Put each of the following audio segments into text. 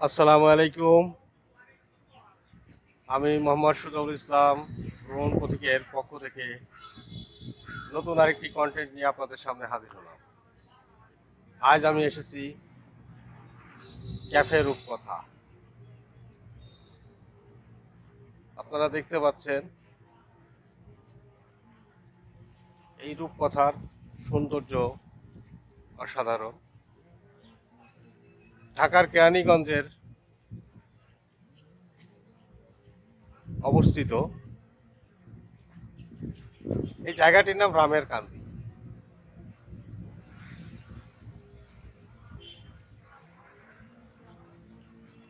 আসসালামু আলাইকুম। আমি মোহাম্মদ সুজাউল ইসলাম, ভ্রমণ প্রতীকের পক্ষ থেকে নতুন আরেকটি কন্টেন্ট নিয়ে আপনাদের সামনে হাজির হলাম। আজ আমি এসেছি ক্যাফে রূপকথা। আপনারা দেখতে পাচ্ছেন এই রূপকথার সৌন্দর্য অসাধারণ। ঢাকার কেরানীগঞ্জের অবস্থিত এই জায়গাটির নাম রামের কান্দি।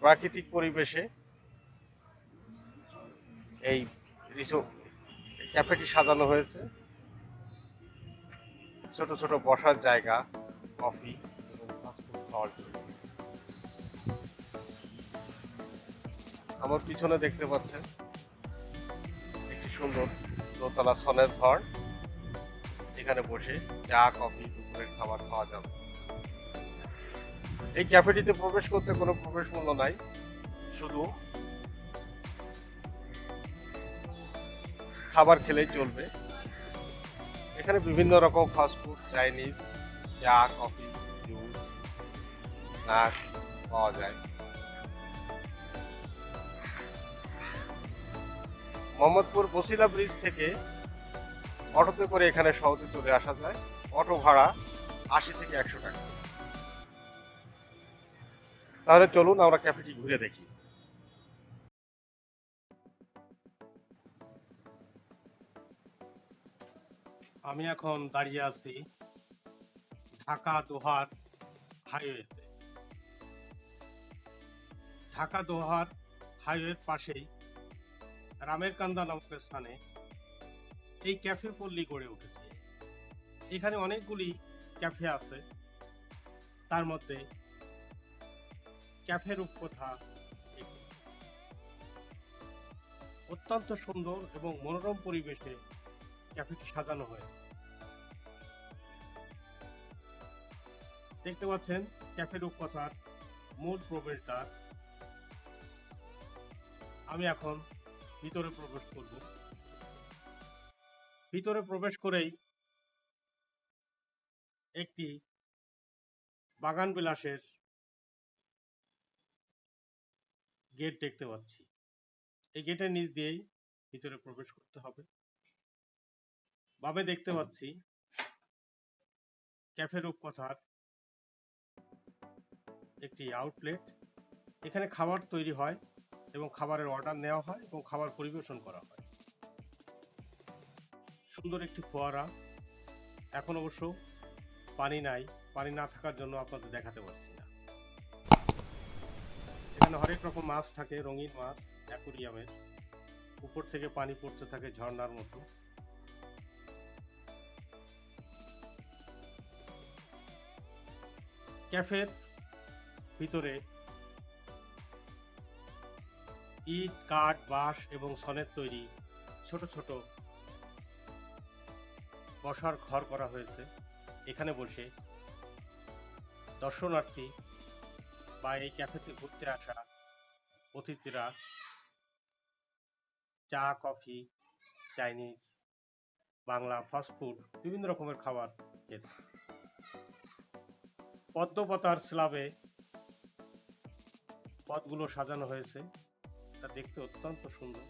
প্রাকৃতিক পরিবেশে এই রিসো- এই ক্যাফেটি সাজানো হয়েছে। ছোট ছোট বসার জায়গা, কফি এবং ফাস্টফুড খাওয়ার জন্য। আমার পিছনে দেখতে পাচ্ছেন একটি সুন্দর দোতলা সনের ঘর। এখানে বসে চা, কফি, দুপুরের খাবার খাওয়া যাবে। এই ক্যাফেটিতে প্রবেশ করতে কোনো প্রবেশ মূল্য নাই। শুধু খাবার খেলেই চলবে। এখানে বিভিন্ন রকম ফাস্টফুড চাইনিজ চা, কফি জুস স্ন্যাক্স পাওয়া যায়। মোহাম্মদপুর বসিলা ব্রিজ থেকে অটোতে করে এখানে সহজে চলে আসা যায়। অটো ভাড়া আশি থেকে একশো টাকা। তাহলে চলুন আমরা ক্যাফেটি ঘুরে দেখি। আমি এখন দাঁড়িয়ে আছি ঢাকা দোহার হাইওয়েতে। ঢাকা দোহার হাইওয়ের পাশেই রামের কান্দা নামক স্থানে এই ক্যাফে পল্লী গড়ে উঠেছে। এখানে অনেকগুলি ক্যাফে আছে। তার মধ্যে ক্যাফে রূপকথা। অত্যন্ত সুন্দর এবং মনোরম পরিবেশে ক্যাফেটি সাজানো হয়েছে। দেখতে পাচ্ছেন ক্যাফে রূপকথার মূল প্রবেশদ্বার। আমি এখন ভিতরে প্রবেশ করব। ভিতরে প্রবেশ করেই একটি বাগান বিলাসের গেট দেখতে পাচ্ছি। এই গেটের নিচ দিয়েই ভিতরে প্রবেশ করতে হবে। বামে দেখতে পাচ্ছি ক্যাফে রূপকথার একটি আউটলেট এখানে খাবার তৈরি হয়। এবং খাবারের অর্ডার নেওয়া হয় এবং খাবার পরিবেশন করা হয়। সুন্দর একটি ফোয়ারা। এখন অবশ্য পানি নাই। পানি না থাকার জন্য আপনাদের দেখাতে পারছি না। এখানে হরেক রকম মাছ থাকে, রঙিন মাছ, অ্যাকুরিয়ামের। উপর থেকে পানি পড়তে থাকে ঝর্ণার মতো। ক্যাফের ভিতরে ইট, কাঠ, বাঁশ এবং সনের তৈরি ছোট ছোট বসার ঘর করা হয়েছে। এখানে বসে দর্শনার্থী বা এই ক্যাফেতে ঘুরতে আসা অতিথিরা চা, কফি, চাইনিজ, বাংলা ফাস্টফুড বিভিন্ন রকমের খাবার খেতে। পদ্মপাতার স্ল্যাবে পথগুলো সাজানো হয়েছে। তা দেখতে অত্যন্ত সুন্দর।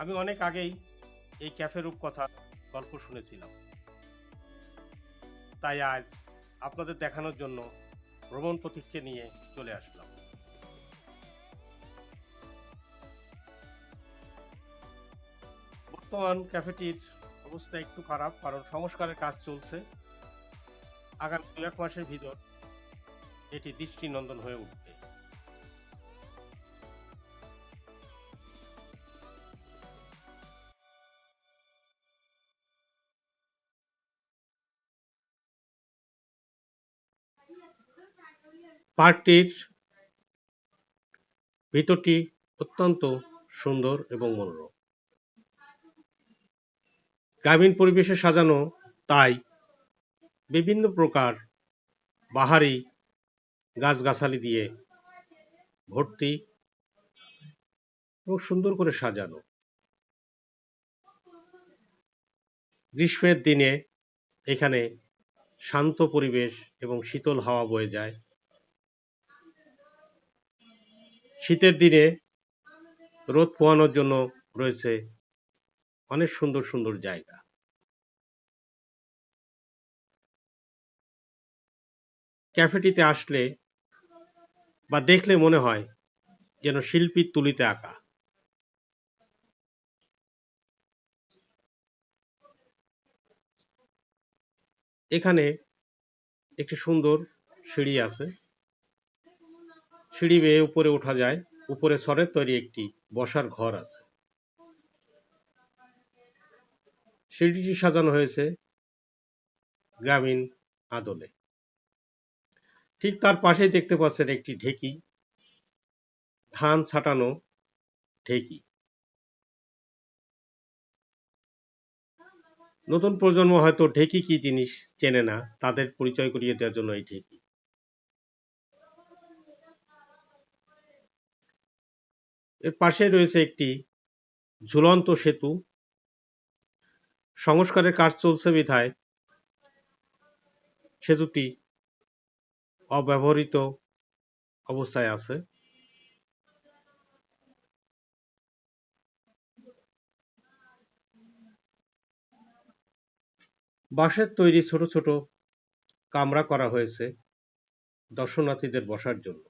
আমি অনেক আগেই এই ক্যাফে রূপকথার গল্প শুনেছিলাম। তাই আজ আপনাদের দেখানোর জন্য ভ্রমণ প্রতীককে নিয়ে চলে আসলাম। বর্তমান ক্যাফেটির অবস্থা একটু খারাপ, কারণ সংস্কারের কাজ চলছে। আগামী দু এক মাসের ভিতর এটি দৃষ্টিনন্দন হয়ে উঠবে। পার্কটির ভিতরটি অত্যন্ত সুন্দর এবং মনোরম। গ্রামীণ পরিবেশে সাজানো তাই বিভিন্ন প্রকার বাহারি গাছগাছালি দিয়ে ভর্তি। এবং সুন্দর করে সাজানো। গ্রীষ্মের দিনে এখানে শান্ত পরিবেশ এবং শীতল হাওয়া বয়ে যায়। শীতের দিনে রোদ পোহানোর জন্য রয়েছে অনেক সুন্দর সুন্দর জায়গা। ক্যাফেটিতে আসলে বা দেখলে মনে হয় যেন শিল্পীর তুলিতে আঁকা। এখানে একটি সুন্দর সিঁড়ি আছে। সিঁড়ি বেয়ে উপরে ওঠা যায়, উপরে সরের তৈরি একটি বসার ঘর আছে। সিঁড়িটি সাজানো হয়েছে গ্রামীণ আদলে। ঠিক তার পাশেই দেখতে পাচ্ছেন একটি ঢেকি। ধান ছাটানো ঢেকি। নতুন প্রজন্ম হয়তো ঢেকি কি জিনিস চেনে না, তাদের পরিচয় করিয়ে দেওয়ার জন্য এই ঢেকি। এর পাশে রয়েছে একটি ঝুলন্ত সেতু। সংস্কারের কাজ চলছে বিধায় সেতুটি অব্যবহৃত অবস্থায় আছে। বাঁশের তৈরি ছোট ছোট কামরা করা হয়েছে দর্শনার্থীদের বসার জন্য।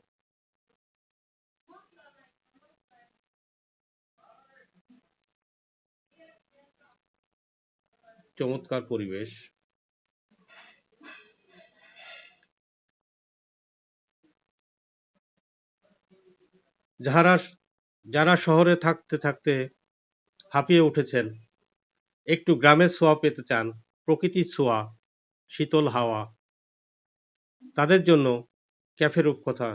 চমৎকার পরিবেশ। যারা যারা শহরে থাকতে থাকতে হাঁপিয়ে উঠেছেন, একটু গ্রামের ছোঁয়া পেতে চান, প্রকৃতির ছোঁয়া, শীতল হাওয়া, তাদের জন্য ক্যাফে রূপকথা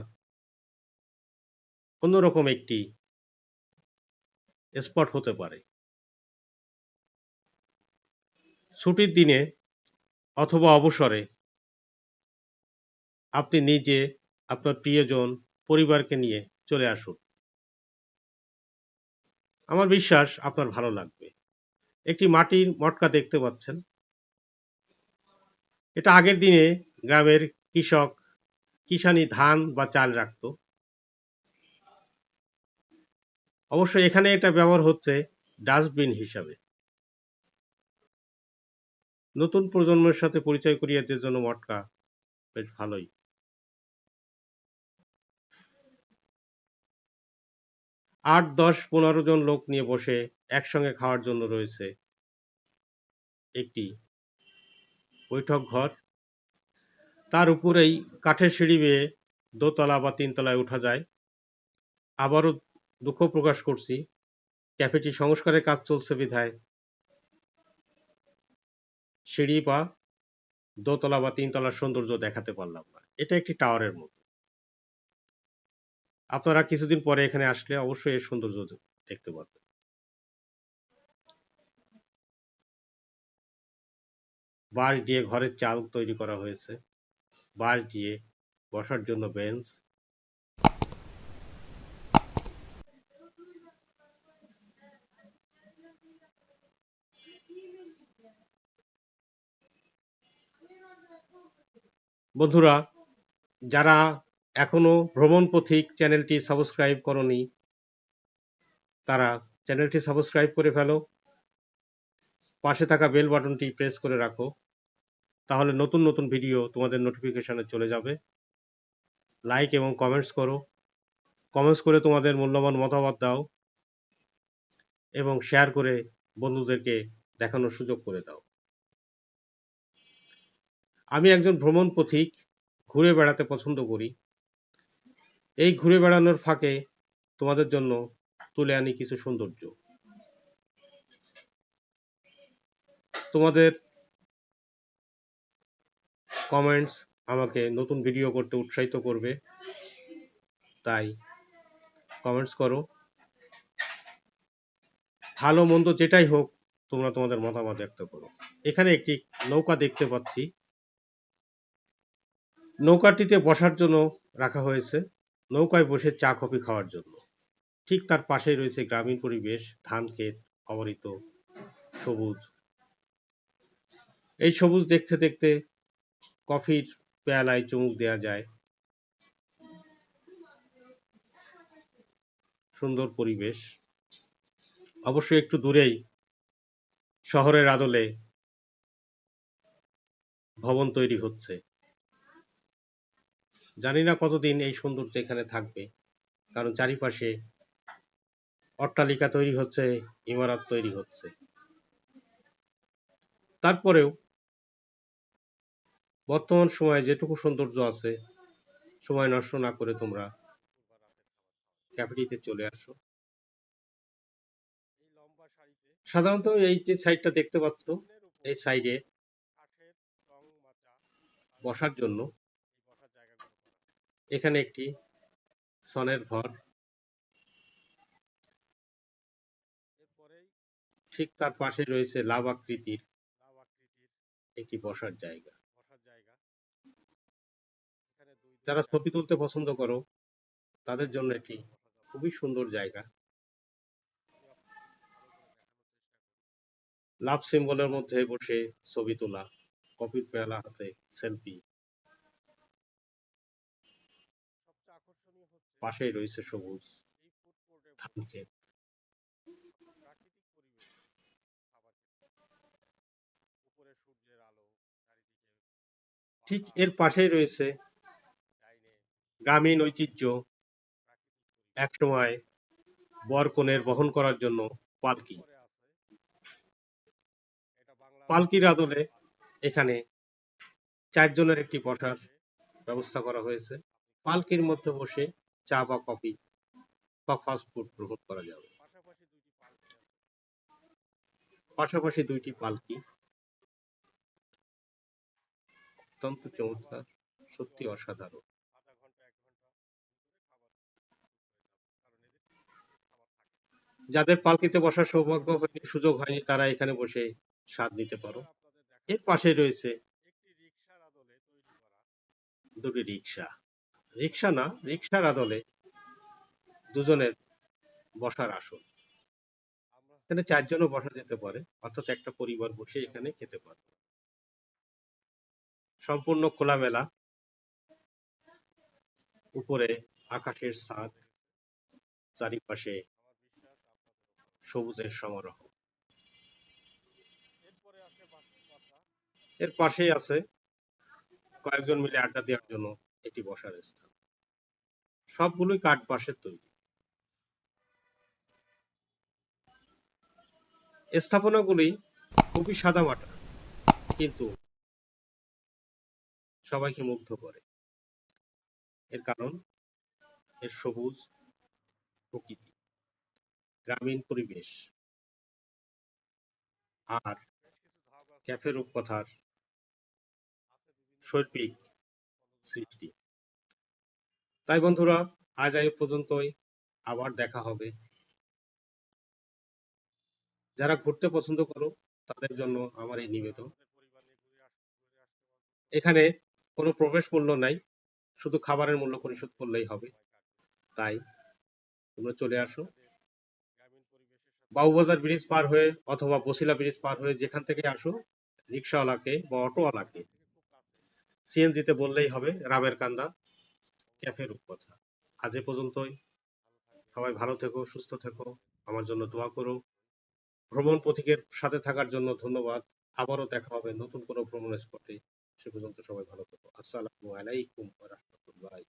অন্যরকম একটি স্পট হতে পারে। ছুটির দিনে অথবা অবসরে আপনি নিজে, আপনার প্রিয়জন, পরিবারকে নিয়ে চলে আসুন। আমার বিশ্বাস আপনার ভালো লাগবে। একটি মাটির মটকা দেখতে পাচ্ছেন। এটা আগের দিনে গ্রামের কৃষক কিষানি ধান বা চাল রাখত। অবশ্য এখানে এটা ব্যবহার হচ্ছে ডাস্টবিন হিসাবে। নতুন প্রজন্মের সাথে পরিচয় করিয়ে দেওয়ার জন্য মটকা বেশ ভালোই। আট, দশ, পনেরো জন লোক নিয়ে বসে একসঙ্গে খাওয়ার জন্য রয়েছে একটি বৈঠক ঘর। তার উপরেই কাঠের সিঁড়ি বেয়ে দোতলা বা তিনতলায় ওঠা যায়। আবারও দুঃখ প্রকাশ করছি। ক্যাফেটি সংস্কারের কাজ চলছে বিধায়। সিঁড়ি বা দোতলা বা তিনতলার সৌন্দর্য দেখাতে পারলাম না। এটা একটি টাওয়ারের মতো। আপনারা কিছুদিন পরে এখানে আসলে অবশ্যই এর সৌন্দর্য দেখতে পারবেন। বাঁশ দিয়ে ঘরের চাল তৈরি করা হয়েছে। বাঁশ দিয়ে বসার জন্য বেঞ্চ। বন্ধুরা, যারা এখনও ভ্রমণ পথিক চ্যানেলটি সাবস্ক্রাইব করনি, তারা চ্যানেলটি সাবস্ক্রাইব করে ফেলো, পাশে থাকা বেল বাটনটি প্রেস করে রাখো, তাহলে নতুন নতুন ভিডিও তোমাদের নোটিফিকেশনে চলে যাবে। লাইক এবং কমেন্টস করো, কমেন্টস করে তোমাদের মূল্যবান মতামত দাও এবং শেয়ার করে বন্ধুদেরকে দেখানোর সুযোগ করে দাও। আমি একজন ভ্রমণ পথিক, ঘুরে বেড়াতে পছন্দ করি। এই ঘুরে বেড়ানোর ফাঁকে তোমাদের জন্য তুলে আনি কিছু সৌন্দর্য। তোমাদের কমেন্টস আমাকে নতুন ভিডিও করতে উৎসাহিত করবে। তাই কমেন্টস করো। ভালো, মন্দ যেটাই হোক, তোমরা তোমাদের মতামত ব্যক্ত করো। এখানে একটি নৌকা দেখতে পাচ্ছি। নৌকাটিতে বসার জন্য রাখা হয়েছে। নৌকায় বসে চা, কফি খাওয়ার জন্য। ঠিক তার পাশেই রয়েছে গ্রামীণ পরিবেশ, ধান ক্ষেত, অবরিত, সবুজ। এই সবুজ দেখতে দেখতে কফির পেয়ালায় চুমুক দেওয়া যায়। সুন্দর পরিবেশ। অবশ্যই একটু দূরেই শহরের আদলে ভবন তৈরি হচ্ছে। জানি না কতদিন এই সৌন্দর্য এখানে থাকবে। কারণ চারিপাশে অট্টালিকা তৈরি হচ্ছে, ইমারত তৈরি হচ্ছে। তারপরেও বর্তমান সময়ে যেটুকু সৌন্দর্য আছে, সময় নষ্ট না করে তোমরা ক্যাফেটিতে চলে আসো। সাধারণত এই যে সাইডটা দেখতে পাচ্ছ, এই সাইডে বসার জন্য এই বসার জায়গাগুলো করা হয়। এখানে একটি সনের ঘর ঠিক তার পাশে রয়েছে লাভ আকৃতির একটি বসার জায়গা। যারা ছবি তুলতে পছন্দ করো, তাদের জন্য এটি খুবই সুন্দর জায়গা। লাভ সিম্বলের মধ্যে বসে ছবি তোলা কপির পেয়ালা হাতে সেলফি সবচেয়ে আকর্ষণীয় হচ্ছে পাশেই রয়েছে সবুজ এই ফুড কোর্টে ধান ক্ষেত প্রাকৃতিক পরিবেশ খাবার খেতে সূর্যের আলো চারিদিকে ঠিক এর পাশেই রয়েছে গ্রামীণ ঐতিহ্য। একসময় বর কনের বহন করার জন্য পালকি। পালকির আদলে এখানে চারজনের একটি বসার ব্যবস্থা করা হয়েছে। পালকির মধ্যে বসে চা বা কফি বা ফাস্ট ফুড গ্রহণ করা যাবে। পাশাপাশি দুইটি পালকি অত্যন্ত চমৎকার সত্যি অসাধারণ। যাদের পালকিতে বসার সৌভাগ্য হয়নি সুযোগ হয়নি তারা এখানে বসে স্বাদ নিতে পারো। এর পাশে রয়েছে দুটি রিক্সা রিক্সা না, রিক্সার আদলে দুজনের বসার আসন। এখানে চারজনও বসা যেতে পারে, অর্থাৎ একটা পরিবার বসে এখানে খেতে পারে সম্পূর্ণ খোলামেলা, উপরে আকাশের ছাদ, চারিপাশে সবুজের সমারোহ। এর পাশেই আছে কয়েকজন মিলে আড্ডা দেওয়ার জন্য একটি বসার স্থান। সবগুলোই কাঠ বাঁশের তৈরি। স্থাপনাগুলি খুবই সাদা সাদামাটা কিন্তু সবাইকে মুগ্ধ করে। এর কারণ, এর সবুজ প্রকৃতি, গ্রামীণ পরিবেশ, আর ক্যাফে রূপকথার শৈল্পিক সৃষ্টি। তাই বন্ধুরা, আজ এই পর্যন্তই। আবার দেখা হবে। যারা ঘুরতে পছন্দ করো, তাদের জন্য আমার এই নিবেদন। এখানে কোনো প্রবেশ মূল্য নাই, শুধু খাবারের মূল্য পরিশোধ করলেই হবে। তাই তোমরা চলে আসো। বাবুবাজার ব্রিজ পার হয়ে অথবা বসিলা ব্রিজ পার হয়ে যেখান থেকে আসো, রিক্সাওয়ালাকে বা অটোওয়ালাকে। সিএনজিতে বললেই হবে, রামের কান্দা। ক্যাফে রূপকথা আজ এ পর্যন্তই। সবাই ভালো থেকো, সুস্থ থেকো। আমার জন্য দোয়া করো। ভ্রমণ পথিকের সাথে থাকার জন্য ধন্যবাদ। আবারও দেখা হবে নতুন কোনো ভ্রমণ স্পটে। সে পর্যন্ত সবাই ভালো থেকো। আসসালামু আলাইকুম রাহমাতুল্লাহি